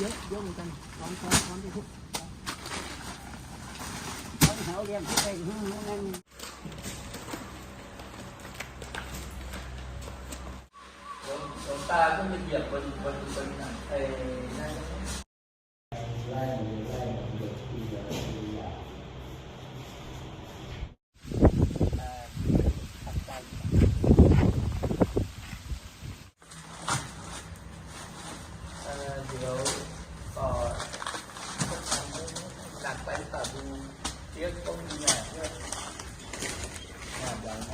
เยอะเหมือนกันสอนสอนสอนไปทุกเขาเขาเรียนที่ไปหึ่งนั่นหลวงตาก็มาเหยียบบนบนบนนั้นไอ้นั่นไล่ไล่เด็กที่จะที่อยาก เอ่อปัจจัยเอ่อเดี๋ยวต่อหนักไปต่อดูเทียบต้องมีแหนบด้วยแหนบใหญ่ไหม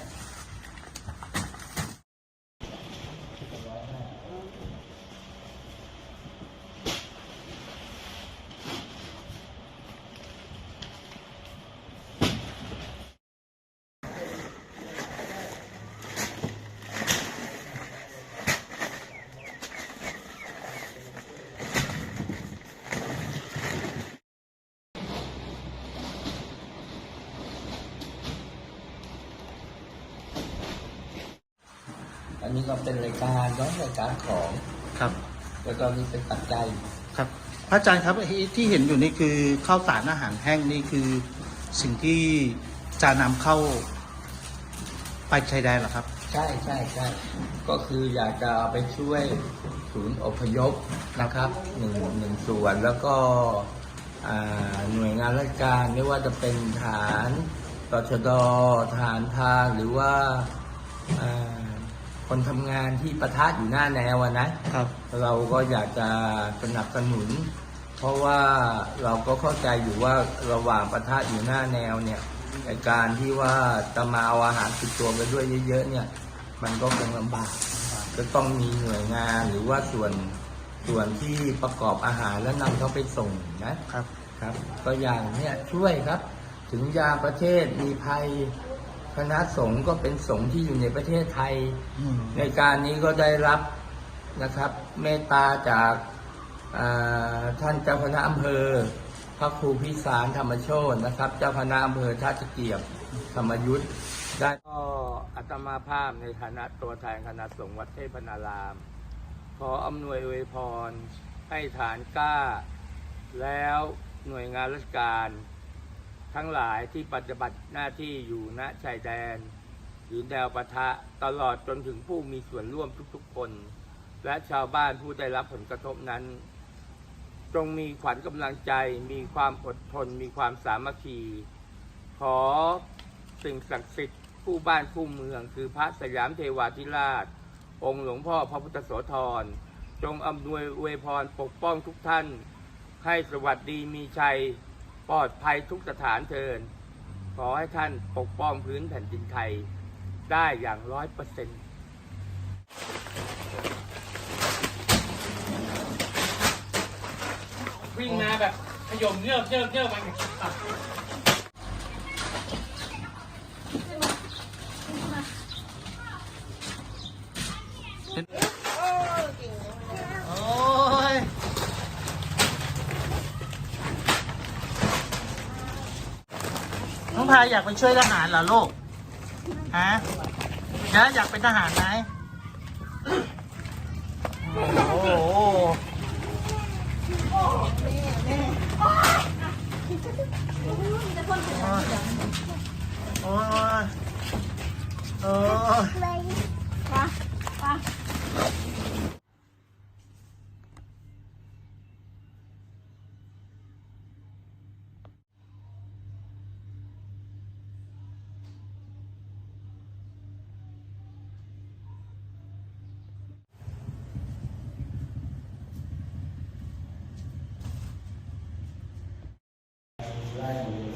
อั นนี้ก็เป็นรายการย้อนรายการของครับ แล้วก็มีเป็นปัจจัยครับพระอาจารย์ครับไอ้ที่เห็นอยู่นี่คือข้าวสารอาหารแห้งนี่คือสิ่งที่จะนำเข้าไปชายแดนเหรอครับ ใช่ใช่ใช่ก็คืออยากจะเอาไปช่วยศูนย์อพยพนะครับหนึ่งหนึ่งส่วนแล้วก็อ่าหน่วยงานราชการไม่ว่าจะเป็นฐานตชดฐานทางหรือว่าอ่า คนทำงานที่ประทะอยู่หน้าแนวอะนะ ครับ เราก็อยากจะสนับสนุน เพราะว่าเราก็เข้าใจอยู่ว่าระหว่างประทะอยู่หน้าแนวเนี่ยในการที่ว่าจะมาเอาอาหารติดตัวไปด้วยเยอะ ๆ เนี่ย มันก็คงลำบากจะต้องมีหน่วยงานหรือว่าส่วนส่วนที่ประกอบอาหารแล้วนำเขาไปส่งนะ ครับ ครับ ก็อย่างเนี่ยช่วยครับ ถึงยามประเทศมีภัย คณะสงฆ์ก็เป็นสงฆ์ที่อยู่ในประเทศไทยอืมในการนี้ก็ได้รับนะครับ เมตตาจากอ่าท่านเจ้าคณะอำเภอ พระครูพิสารธรรมโชตนะครับ เจ้าคณะอำเภอท่าตะเกียบธรรมยุทธ์ได้ก็อัตมาภาพในฐานะตัวแทนคณะสงฆ์วัดเทพนาราม ขออำนวยอวยพรให้ฐานกล้า แล้วหน่วยงานราชการ ทั้งหลายที่ปฏิบัติหน้าที่อยู่ณชายแดน หรือแนวปะทะตลอดจนถึงผู้มีส่วนร่วมทุกๆคน และชาวบ้านผู้ได้รับผลกระทบนั้น จงมีขวัญกำลังใจ มีความอดทน มีความสามัคคี ขอสิ่งศักดิ์สิทธิ์ผู้บ้านผู้เมือง คือพระสยามเทวาธิราช องค์หลวงพ่อพระพุทธโสธร จงอำนวยอวยพรปกป้องทุกท่าน ให้สวัสดีมีชัย ปลอดภัยทุกสถานเทิน ขอให้ท่านปกป้องพื้นแผ่นดินไทยได้อย่างร้อยเปอร์เซ็นต์วิ่งมาแบบขยมเงือบเงือบเงือบมันโน้องพายอยากไปช่วยทหารเหรอลูก ฮะยะอยากเป็นทหารไหมโอ้โหโอ้ยโอ้ย ได้